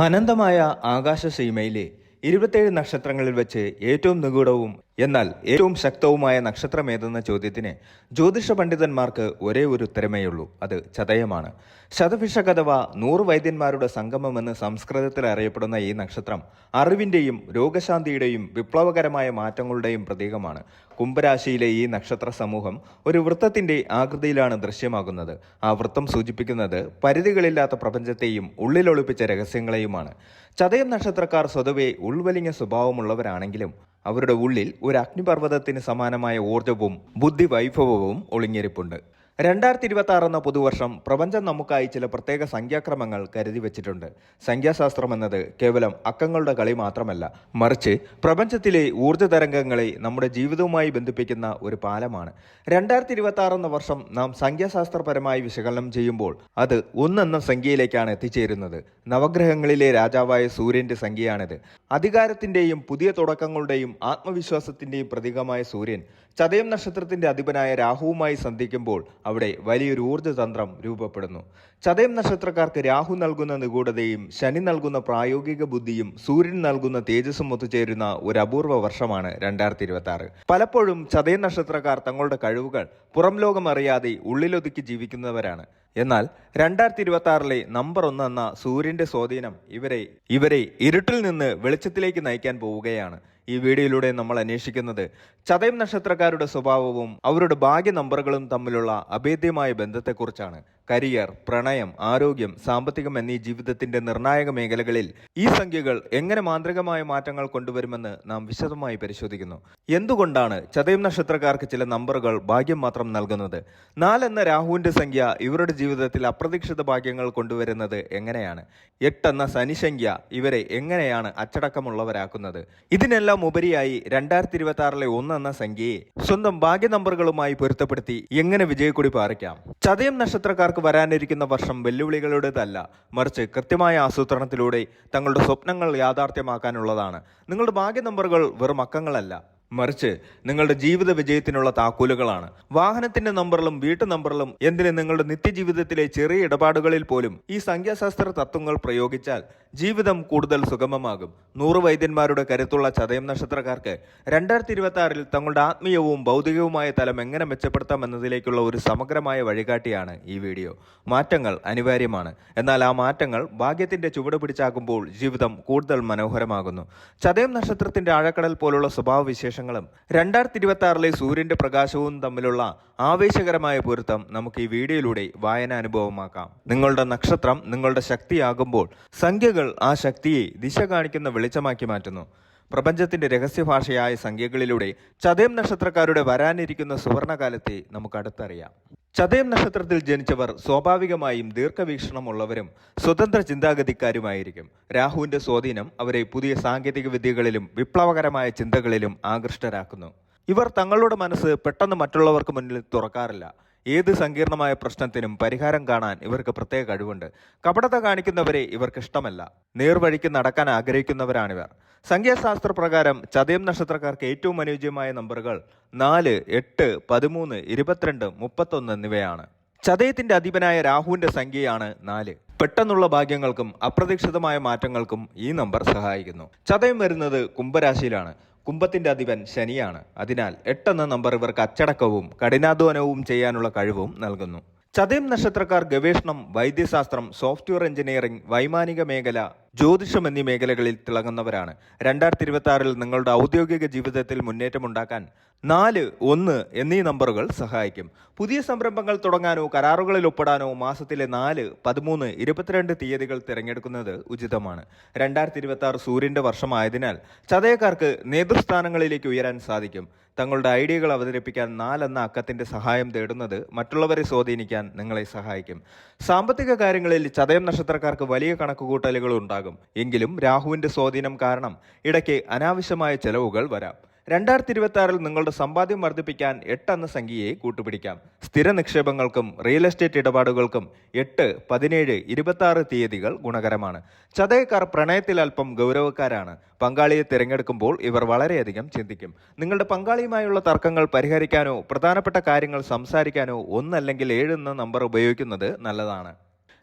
അനന്തമായ ആകാശസീമയിലെ ഇരുപത്തേഴ് നക്ഷത്രങ്ങളിൽ വെച്ച് ഏറ്റവും നിഗൂഢവും എന്നാൽ ഏറ്റവും ശക്തവുമായ നക്ഷത്രമേതെന്ന ചോദ്യത്തിന് ജ്യോതിഷ പണ്ഡിതന്മാർക്ക് ഒരേ ഒരു ഉത്തരമേയുള്ളൂ. അത് ചതയമാണ്. ശതഭിഷക് അഥവാ നൂറ് വൈദ്യന്മാരുടെ സംഗമമെന്ന് സംസ്കൃതത്തിൽ അറിയപ്പെടുന്ന ഈ നക്ഷത്രം അറിവിന്റെയും രോഗശാന്തിയുടെയും വിപ്ലവകരമായ മാറ്റങ്ങളുടെയും പ്രതീകമാണ്. കുംഭരാശിയിലെ ഈ നക്ഷത്ര സമൂഹം ഒരു വൃത്തത്തിന്റെ ആകൃതിയിലാണ് ദൃശ്യമാകുന്നത്. ആ വൃത്തം സൂചിപ്പിക്കുന്നത് പരിധികളില്ലാത്ത പ്രപഞ്ചത്തെയും ഉള്ളിലൊളിപ്പിച്ച രഹസ്യങ്ങളെയുമാണ്. ചതയം നക്ഷത്രക്കാർ സ്വതവേ ഉൾവലിഞ്ഞ സ്വഭാവമുള്ളവരാണെങ്കിലും അവരുടെ ഉള്ളിൽ ഒരു അഗ്നിപർവതത്തിന് സമാനമായ ഊർജവും ബുദ്ധിവൈഭവവും ഒളിഞ്ഞിരിപ്പുണ്ട്. രണ്ടായിരത്തി ഇരുപത്തി ആറ് എന്ന പുതുവർഷം പ്രപഞ്ചം നമുക്കായി ചില പ്രത്യേക സംഖ്യാക്രമങ്ങൾ കരുതി വെച്ചിട്ടുണ്ട്. സംഖ്യാശാസ്ത്രം എന്നത് കേവലം അക്കങ്ങളുടെ കളി മാത്രമല്ല മറിച്ച് പ്രപഞ്ചത്തിലെ ഊർജ തരംഗങ്ങളെ നമ്മുടെ ജീവിതവുമായി ബന്ധിപ്പിക്കുന്ന ഒരു പാലമാണ്. രണ്ടായിരത്തി ഇരുപത്തി ആറ് എന്ന വർഷം നാം സംഖ്യാശാസ്ത്രപരമായി വിശകലനം ചെയ്യുമ്പോൾ അത് ഒന്നെന്ന സംഖ്യയിലേക്കാണ് എത്തിച്ചേരുന്നത്. നവഗ്രഹങ്ങളിലെ രാജാവായ സൂര്യന്റെ സംഖ്യയാണിത്. അധികാരത്തിന്റെയും പുതിയ തുടക്കങ്ങളുടെയും ആത്മവിശ്വാസത്തിന്റെയും പ്രതീകമായ സൂര്യൻ ചതയം നക്ഷത്രത്തിന്റെ അധിപനായ രാഹുവുമായി സന്ധിക്കുമ്പോൾ അവിടെ വലിയൊരു ഊർജതന്ത്രം രൂപപ്പെടുന്നു. ചതയം നക്ഷത്രക്കാർക്ക് രാഹു നൽകുന്ന നിഗൂഢതയും ശനി നൽകുന്ന പ്രായോഗിക ബുദ്ധിയും സൂര്യൻ നൽകുന്ന തേജസ്സും ഒത്തുചേരുന്ന ഒരു അപൂർവ വർഷമാണ് രണ്ടായിരത്തി ഇരുപത്തി ആറ് പലപ്പോഴും ചതയം നക്ഷത്രക്കാർ തങ്ങളുടെ കഴിവുകൾ പുറം ലോകം അറിയാതെ ഉള്ളിലൊതുക്കി ജീവിക്കുന്നവരാണ്. എന്നാൽ രണ്ടായിരത്തി ഇരുപത്തി ആറിലെ നമ്പർ ഒന്ന് എന്ന സൂര്യന്റെ സ്വാധീനം ഇവരെ ഇവരെ ഇരുട്ടിൽ നിന്ന് വെളിച്ചത്തിലേക്ക് നയിക്കാൻ പോവുകയാണ്. ഈ വീഡിയോയിലൂടെ നമ്മൾ അന്വേഷിക്കുന്നത് ചതയം നക്ഷത്രക്കാരുടെ സ്വഭാവവും അവരുടെ ഭാഗ്യ നമ്പറുകളും തമ്മിലുള്ള അഭേദ്യമായ ബന്ധത്തെക്കുറിച്ചാണ്. കരിയർ പ്രണയം ആരോഗ്യം സാമ്പത്തികം എന്നീ ജീവിതത്തിന്റെ നിർണായക മേഖലകളിൽ ഈ സംഖ്യകൾ എങ്ങനെ മാന്ത്രികമായ മാറ്റങ്ങൾ കൊണ്ടുവരുമെന്ന് നാം വിശദമായി പരിശോധിക്കുന്നു. എന്തുകൊണ്ടാണ് ചതയം നക്ഷത്രക്കാർക്ക് ചില നമ്പറുകൾ ഭാഗ്യം മാത്രം നൽകുന്നത്? നാലെന്ന രാഹുവിന്റെ സംഖ്യ ഇവരുടെ ജീവിതത്തിൽ അപ്രതീക്ഷിത ഭാഗ്യങ്ങൾ കൊണ്ടുവരുന്നത് എങ്ങനെയാണ്? എട്ടെന്ന ശനിസംഖ്യ ഇവരെ എങ്ങനെയാണ് അച്ചടക്കമുള്ളവരാക്കുന്നത്? ഇതിനെല്ലാം ഉപരിയായി രണ്ടായിരത്തി ഇരുപത്തി ആറിലെ ഒന്ന് എന്ന സംഖ്യയെ സ്വന്തം ഭാഗ്യ നമ്പറുകളുമായി പൊരുത്തപ്പെടുത്തി എങ്ങനെ വിജയക്കൊടി പാറിക്കാം? ചതയം നക്ഷത്രക്കാർക്ക് വരാനിരിക്കുന്ന വർഷം വെല്ലുവിളികളുടേതല്ല മറിച്ച് കൃത്യമായ ആസൂത്രണത്തിലൂടെ തങ്ങളുടെ സ്വപ്നങ്ങൾ യാഥാർത്ഥ്യമാക്കാനുള്ളതാണ്. നിങ്ങളുടെ ഭാഗ്യ നമ്പറുകൾ വെറും അക്കങ്ങളല്ല. മറിച്ച് നിങ്ങളുടെ ജീവിത വിജയത്തിനുള്ള താക്കോലുകളാണ്. വാഹനത്തിന്റെ നമ്പറിലും വീട്ടു നമ്പറിലും എന്തിന് നിങ്ങളുടെ നിത്യജീവിതത്തിലെ ചെറിയ ഇടപാടുകളിൽ പോലും ഈ സംഖ്യാശാസ്ത്ര തത്വങ്ങൾ പ്രയോഗിച്ചാൽ ജീവിതം കൂടുതൽ സുഗമമാകും. നൂറ് വൈദ്യന്മാരുടെ കരുത്തുള്ള ചതയം നക്ഷത്രക്കാർക്ക് രണ്ടായിരത്തി ഇരുപത്തി ആറിൽ തങ്ങളുടെ ആത്മീയവും ഭൗതികവുമായ തലം എങ്ങനെ മെച്ചപ്പെടുത്താം എന്നതിലേക്കുള്ള ഒരു സമഗ്രമായ വഴികാട്ടിയാണ് ഈ വീഡിയോ. മാറ്റങ്ങൾ അനിവാര്യമാണ്. എന്നാൽ ആ മാറ്റങ്ങൾ ഭാഗ്യത്തിന്റെ ചുവട് പിടിച്ചാക്കുമ്പോൾ ജീവിതം കൂടുതൽ മനോഹരമാകുന്നു. ചതയം നക്ഷത്രത്തിന്റെ ആഴക്കടൽ പോലുള്ള സ്വഭാവ വിശേഷങ്ങളും രണ്ടായിരത്തി ഇരുപത്തി ആറിലെ സൂര്യന്റെ പ്രകാശവും തമ്മിലുള്ള ആവേശകരമായ പൊരുത്തം നമുക്ക് ഈ വീഡിയോയിലൂടെ വായന അനുഭവമാക്കാം. നിങ്ങളുടെ നക്ഷത്രം നിങ്ങളുടെ ശക്തിയാകുമ്പോൾ സംഖ്യകൾ ആ ശക്തിയെ ദിശ കാണിക്കുന്ന വെളിച്ചമാക്കി മാറ്റുന്നു. പ്രപഞ്ചത്തിന്റെ രഹസ്യഭാഷയായ സംഖ്യകളിലൂടെ ചതയം നക്ഷത്രക്കാരുടെ വരാനിരിക്കുന്ന സുവർണകാലത്തെ നമുക്ക് അടുത്തറിയാം. ചതയം നക്ഷത്രത്തിൽ ജനിച്ചവർ സ്വാഭാവികമായും ദീർഘവീക്ഷണമുള്ളവരും സ്വതന്ത്ര ചിന്താഗതിക്കാരുമായിരിക്കും. രാഹുവിന്റെ സ്വാധീനം അവരെ പുതിയ സാങ്കേതിക വിദ്യകളിലും വിപ്ലവകരമായ ചിന്തകളിലും ആകൃഷ്ടരാക്കുന്നു. ഇവർ തങ്ങളുടെ മനസ്സ് പെട്ടെന്ന് മറ്റുള്ളവർക്ക് മുന്നിൽ തുറക്കാറില്ല. ഏത് സങ്കീർണമായ പ്രശ്നത്തിനും പരിഹാരം കാണാൻ ഇവർക്ക് പ്രത്യേക കഴിവുണ്ട്. കപടത കാണിക്കുന്നവരെ ഇവർക്ക് ഇഷ്ടമല്ല. നേർവഴിക്ക് നടക്കാൻ ആഗ്രഹിക്കുന്നവരാണിവർ. സംഖ്യാശാസ്ത്ര പ്രകാരം ചതയം നക്ഷത്രക്കാർക്ക് ഏറ്റവും അനുയോജ്യമായ നമ്പറുകൾ നാല് എട്ട് പതിമൂന്ന് ഇരുപത്തിരണ്ട് മുപ്പത്തൊന്ന് എന്നിവയാണ്. ചതയത്തിന്റെ അധിപനായ രാഹുവിന്റെ സംഖ്യയാണ് നാല്. പെട്ടെന്നുള്ള ഭാഗ്യങ്ങൾക്കും അപ്രതീക്ഷിതമായ മാറ്റങ്ങൾക്കും ഈ നമ്പർ സഹായിക്കുന്നു. ചതയം വരുന്നത് കുംഭരാശിയിലാണ്. കുംഭത്തിന്റെ അധിപൻ ശനിയാണ്. അതിനാൽ എട്ടെന്ന നമ്പർ ഇവർക്ക് അച്ചടക്കവും കഠിനാധ്വാനവും ചെയ്യാനുള്ള കഴിവും നൽകുന്നു. ചതയം നക്ഷത്രക്കാർ ഗവേഷണം വൈദ്യശാസ്ത്രം സോഫ്റ്റ്വെയർ എഞ്ചിനീയറിംഗ് വൈമാനിക മേഖല ജ്യോതിഷം എന്നീ മേഖലകളിൽ തിളങ്ങുന്നവരാണ്. രണ്ടായിരത്തി ഇരുപത്തി ആറിൽ നിങ്ങളുടെ ഔദ്യോഗിക ജീവിതത്തിൽ മുന്നേറ്റമുണ്ടാക്കാൻ നാല് ഒന്ന് എന്നീ നമ്പറുകൾ സഹായിക്കും. പുതിയ സംരംഭങ്ങൾ തുടങ്ങാനോ കരാറുകളിൽ ഒപ്പിടാനോ മാസത്തിലെ നാല് പതിമൂന്ന് ഇരുപത്തിരണ്ട് തീയതികൾ തിരഞ്ഞെടുക്കുന്നത് ഉചിതമാണ്. രണ്ടായിരത്തി ഇരുപത്തി ആറ് സൂര്യന്റെ വർഷമായതിനാൽ ചതയക്കാർക്ക് നേതൃസ്ഥാനങ്ങളിലേക്ക് ഉയരാൻ സാധിക്കും. തങ്ങളുടെ ഐഡിയകൾ അവതരിപ്പിക്കാൻ നാലെന്ന അക്കത്തിന്റെ സഹായം തേടുന്നത് മറ്റുള്ളവരെ സ്വാധീനിക്കാൻ നിങ്ങളെ സഹായിക്കും. സാമ്പത്തിക കാര്യങ്ങളിൽ ചതയം നക്ഷത്രക്കാർക്ക് വലിയ കണക്കുകൂട്ടലുകൾ ഉണ്ടാകും എങ്കിലും രാഹുവിന്റെ സ്വാധീനം കാരണം ഇടയ്ക്ക് അനാവശ്യമായ ചെലവുകൾ വരാം. രണ്ടായിരത്തി ഇരുപത്തി ആറിൽ നിങ്ങളുടെ സമ്പാദ്യം വർദ്ധിപ്പിക്കാൻ എട്ട് എന്ന സംഖ്യയെ കൂട്ടുപിടിക്കാം. സ്ഥിര നിക്ഷേപങ്ങൾക്കും റിയൽ എസ്റ്റേറ്റ് ഇടപാടുകൾക്കും എട്ട് പതിനേഴ് ഇരുപത്തി ആറ് തീയതികൾ ഗുണകരമാണ്. ചതയക്കാർ പ്രണയത്തിൽ അല്പം ഗൗരവക്കാരാണ്. പങ്കാളിയെ തിരഞ്ഞെടുക്കുമ്പോൾ ഇവർ വളരെയധികം ചിന്തിക്കും. നിങ്ങളുടെ പങ്കാളിയുമായുള്ള തർക്കങ്ങൾ പരിഹരിക്കാനോ പ്രധാനപ്പെട്ട കാര്യങ്ങൾ സംസാരിക്കാനോ ഒന്നല്ലെങ്കിൽ ഏഴ് എന്ന നമ്പർ ഉപയോഗിക്കുന്നത് നല്ലതാണ്.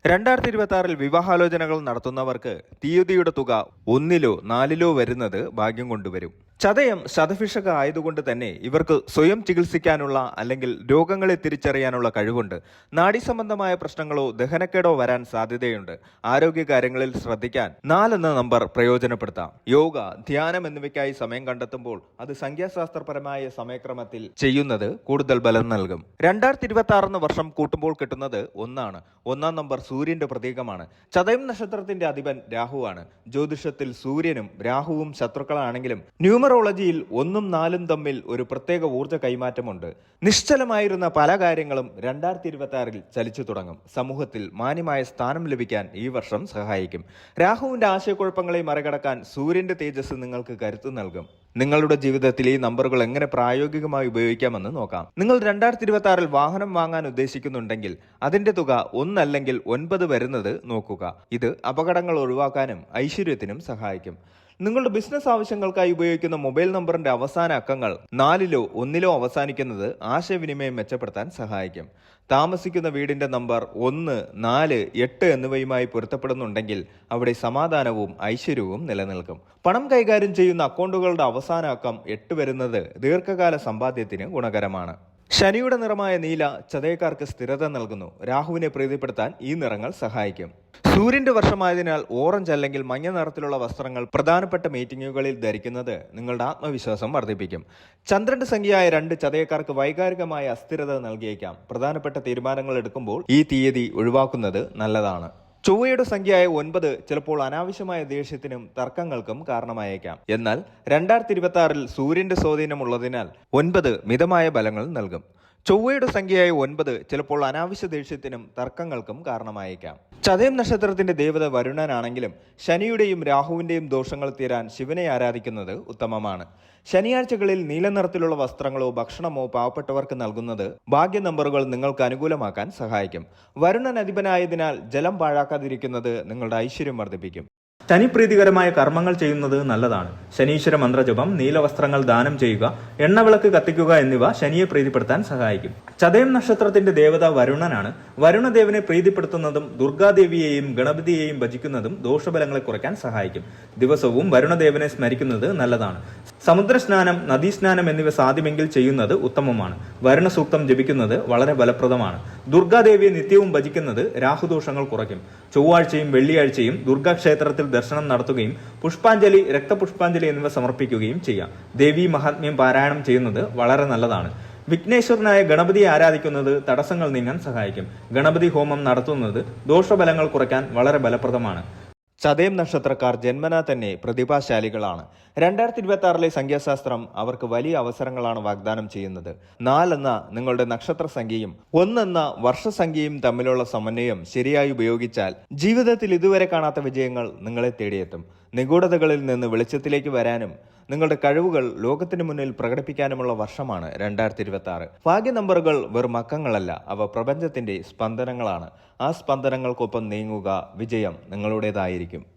രണ്ടായിരത്തി ഇരുപത്തി ആറിൽ വിവാഹാലോചനകൾ നടത്തുന്നവർക്ക് തീയതിയുടെ തുക ഒന്നിലോ നാലിലോ വരുന്നത് ഭാഗ്യം കൊണ്ടുവരും. ചതയം ശതഭിഷക ആയതുകൊണ്ട് തന്നെ ഇവർക്ക് സ്വയം ചികിത്സിക്കാനുള്ള അല്ലെങ്കിൽ രോഗങ്ങളെ തിരിച്ചറിയാനുള്ള കഴിവുണ്ട്. നാഡി സംബന്ധമായ പ്രശ്നങ്ങളോ ദഹനക്കേടോ വരാൻ സാധ്യതയുണ്ട്. ആരോഗ്യകാര്യങ്ങളിൽ ശ്രദ്ധിക്കാൻ നാലെന്ന നമ്പർ പ്രയോജനപ്പെടുത്താം. യോഗ ധ്യാനം എന്നിവയ്ക്കായി സമയം കണ്ടെത്തുമ്പോൾ അത് സംഖ്യാശാസ്ത്രപരമായ സമയക്രമത്തിൽ ചെയ്യുന്നത് കൂടുതൽ ബലം നൽകും. രണ്ടായിരത്തി ഇരുപത്തി ആറെന്ന വർഷം കൂട്ടുമ്പോൾ കിട്ടുന്നത് ഒന്നാണ്. ഒന്നാം നമ്പർ സൂര്യന്റെ പ്രതീകമാണ്. ചതയം നക്ഷത്രത്തിന്റെ അധിപൻ രാഹുവാണ്. ജ്യോതിഷത്തിൽ സൂര്യനും രാഹുവും ശത്രുക്കളാണെങ്കിലും ന്യൂമറോളജിയിൽ ഒന്നും നാലും തമ്മിൽ ഒരു പ്രത്യേക ഊർജ കൈമാറ്റമുണ്ട്. നിശ്ചലമായിരുന്ന പല കാര്യങ്ങളും രണ്ടായിരത്തി ഇരുപത്തി ആറിൽ ചലിച്ചു തുടങ്ങും. സമൂഹത്തിൽ മാന്യമായ സ്ഥാനം ലഭിക്കാൻ ഈ വർഷം സഹായിക്കും. രാഹുവിന്റെ ആശയക്കുഴപ്പങ്ങളെ മറികടക്കാൻ സൂര്യന്റെ തേജസ് നിങ്ങൾക്ക് കരുത്തു നൽകും. നിങ്ങളുടെ ജീവിതത്തിൽ ഈ നമ്പറുകൾ എങ്ങനെ പ്രായോഗികമായി ഉപയോഗിക്കാമെന്ന് നോക്കാം. നിങ്ങൾ രണ്ടായിരത്തി ഇരുപത്തി ആറിൽ വാഹനം വാങ്ങാൻ ഉദ്ദേശിക്കുന്നുണ്ടെങ്കിൽ അതിന്റെ തുക ഒന്നല്ലെങ്കിൽ ഒൻപത് വരുന്നത് നോക്കുക. ഇത് അപകടങ്ങൾ ഒഴിവാക്കാനും ഐശ്വര്യത്തിനും സഹായിക്കും. നിങ്ങളുടെ ബിസിനസ് ആവശ്യങ്ങൾക്കായി ഉപയോഗിക്കുന്ന മൊബൈൽ നമ്പറിന്റെ അവസാന അക്കങ്ങൾ നാലിലോ ഒന്നിലോ അവസാനിക്കുന്നത് ആശയവിനിമയം മെച്ചപ്പെടുത്താൻ സഹായിക്കും. താമസിക്കുന്ന വീടിന്റെ നമ്പർ ഒന്ന് നാല് എട്ട് എന്നിവയുമായി പൊരുത്തപ്പെടുന്നുണ്ടെങ്കിൽ അവിടെ സമാധാനവും ഐശ്വര്യവും നിലനിൽക്കും. പണം കൈകാര്യം ചെയ്യുന്ന അക്കൗണ്ടുകളുടെ അവസാന അക്കം എട്ട് വരുന്നത് ദീർഘകാല സമ്പാദ്യത്തിന് ഗുണകരമാണ്. ശനിയുടെ നിറമായ നീല ചതയക്കാർക്ക് സ്ഥിരത നൽകുന്നു. രാഹുവിനെ പ്രീതിപ്പെടുത്താൻ ഈ നിറങ്ങൾ സഹായിക്കും. സൂര്യന്റെ വർഷമായതിനാൽ ഓറഞ്ച് അല്ലെങ്കിൽ മഞ്ഞ നിറത്തിലുള്ള വസ്ത്രങ്ങൾ പ്രധാനപ്പെട്ട മീറ്റിംഗുകളിൽ ധരിക്കുന്നത് നിങ്ങളുടെ ആത്മവിശ്വാസം വർദ്ധിപ്പിക്കും. ചന്ദ്രന്റെ സംഖ്യയായ രണ്ട് ചതയക്കാർക്ക് വൈകാരികമായ അസ്ഥിരത നൽകിയേക്കാം. പ്രധാനപ്പെട്ട തീരുമാനങ്ങൾ എടുക്കുമ്പോൾ ഈ തീയതി ഒഴിവാക്കുന്നത് നല്ലതാണ്. ചൊവ്വയുടെ സംഖ്യയായ ഒൻപത് ചിലപ്പോൾ അനാവശ്യമായ ദേഷ്യത്തിനും തർക്കങ്ങൾക്കും കാരണമായേക്കാം. എന്നാൽ രണ്ടായിരത്തി ഇരുപത്തി ആറിൽ സൂര്യന്റെ സ്വാധീനമുള്ളതിനാൽ ഒൻപത് മിതമായ ബലങ്ങൾ നൽകും. ചൊവ്വയുടെ സംഖ്യയായ ഒൻപത് ചിലപ്പോൾ അനാവശ്യ ദേഷ്യത്തിനും തർക്കങ്ങൾക്കും കാരണമായേക്കാം. ചതയം നക്ഷത്രത്തിന്റെ ദേവത വരുണനാണെങ്കിലും ശനിയുടെയും രാഹുവിന്റെയും ദോഷങ്ങൾ തീരാൻ ശിവനെ ആരാധിക്കുന്നത് ഉത്തമമാണ്. ശനിയാഴ്ചകളിൽ നീല നിറത്തിലുള്ള വസ്ത്രങ്ങളോ ഭക്ഷണമോ പാവപ്പെട്ടവർക്ക് നൽകുന്നത് ഭാഗ്യ നമ്പറുകൾ നിങ്ങൾക്ക് അനുകൂലമാക്കാൻ സഹായിക്കും. വരുണൻ അധിപനായതിനാൽ ജലം പാഴാക്കാതിരിക്കുന്നത് നിങ്ങളുടെ ഐശ്വര്യം വർദ്ധിപ്പിക്കും. ശനിപ്രീതികരമായ കർമ്മങ്ങൾ ചെയ്യുന്നത് നല്ലതാണ്. ശനീശ്വര മന്ത്രജപം നീലവസ്ത്രങ്ങൾ ദാനം ചെയ്യുക എണ്ണവിളക്ക് കത്തിക്കുക എന്നിവ ശനിയെ പ്രീതിപ്പെടുത്താൻ സഹായിക്കും. ചതയം നക്ഷത്രത്തിന്റെ ദേവത വരുണനാണ്. വരുണദേവനെ പ്രീതിപ്പെടുത്തുന്നതും ദുർഗാദേവിയെയും ഗണപതിയെയും ഭജിക്കുന്നതും ദോഷബലങ്ങളെ കുറയ്ക്കാൻ സഹായിക്കും. ദിവസവും വരുണദേവനെ സ്മരിക്കുന്നത് നല്ലതാണ്. സമുദ്രസ്നാനം നദീസ്നാനം എന്നിവ സാധ്യമെങ്കിൽ ചെയ്യുന്നത് ഉത്തമമാണ്. വരുണസൂക്തം ജപിക്കുന്നത് വളരെ ഫലപ്രദമാണ്. ദുർഗാദേവിയെ നിത്യവും ഭജിക്കുന്നത് രാഹുദോഷങ്ങൾ കുറയ്ക്കും. ചൊവ്വാഴ്ചയും വെള്ളിയാഴ്ചയും ദുർഗാക്ഷേത്രത്തിൽ ദർശനം നടത്തുകയും പുഷ്പാഞ്ജലി രക്തപുഷ്പാഞ്ജലി എന്നിവ സമർപ്പിക്കുകയും ചെയ്യാം. ദേവി മഹാത്മ്യം പാരായണം ചെയ്യുന്നത് വളരെ നല്ലതാണ്. വിഘ്നേശ്വരനായ ഗണപതിയെ ആരാധിക്കുന്നത് തടസ്സങ്ങൾ നീങ്ങാൻ സഹായിക്കും. ഗണപതി ഹോമം നടത്തുന്നത് ദോഷഫലങ്ങൾ കുറയ്ക്കാൻ വളരെ ഫലപ്രദമാണ്. ചതയം നക്ഷത്രക്കാർ ജന്മനാ തന്നെ പ്രതിഭാശാലികളാണ്. രണ്ടായിരത്തി ഇരുപത്തി ആറിലെ സംഖ്യാശാസ്ത്രം അവർക്ക് വലിയ അവസരങ്ങളാണ് വാഗ്ദാനം ചെയ്യുന്നത്. നാലെന്ന നിങ്ങളുടെ നക്ഷത്ര സംഖ്യയും ഒന്നെന്ന വർഷസംഖ്യയും തമ്മിലുള്ള സമന്വയം ശരിയായി ഉപയോഗിച്ചാൽ ജീവിതത്തിൽ ഇതുവരെ കാണാത്ത വിജയങ്ങൾ നിങ്ങളെ തേടിയെത്തും. നിഗൂഢതകളിൽ നിന്ന് വെളിച്ചത്തിലേക്ക് വരാനും നിങ്ങളുടെ കഴിവുകൾ ലോകത്തിന് മുന്നിൽ പ്രകടിപ്പിക്കാനുമുള്ള വർഷമാണ് രണ്ടായിരത്തി ഇരുപത്തി ആറ് ഭാഗ്യ നമ്പറുകൾ വെറും അക്കങ്ങളല്ല അവ പ്രപഞ്ചത്തിന്റെ സ്പന്ദനങ്ങളാണ്. ആ സ്പന്ദനങ്ങൾക്കൊപ്പം നീങ്ങുക വിജയം നിങ്ങളുടേതായിരിക്കും.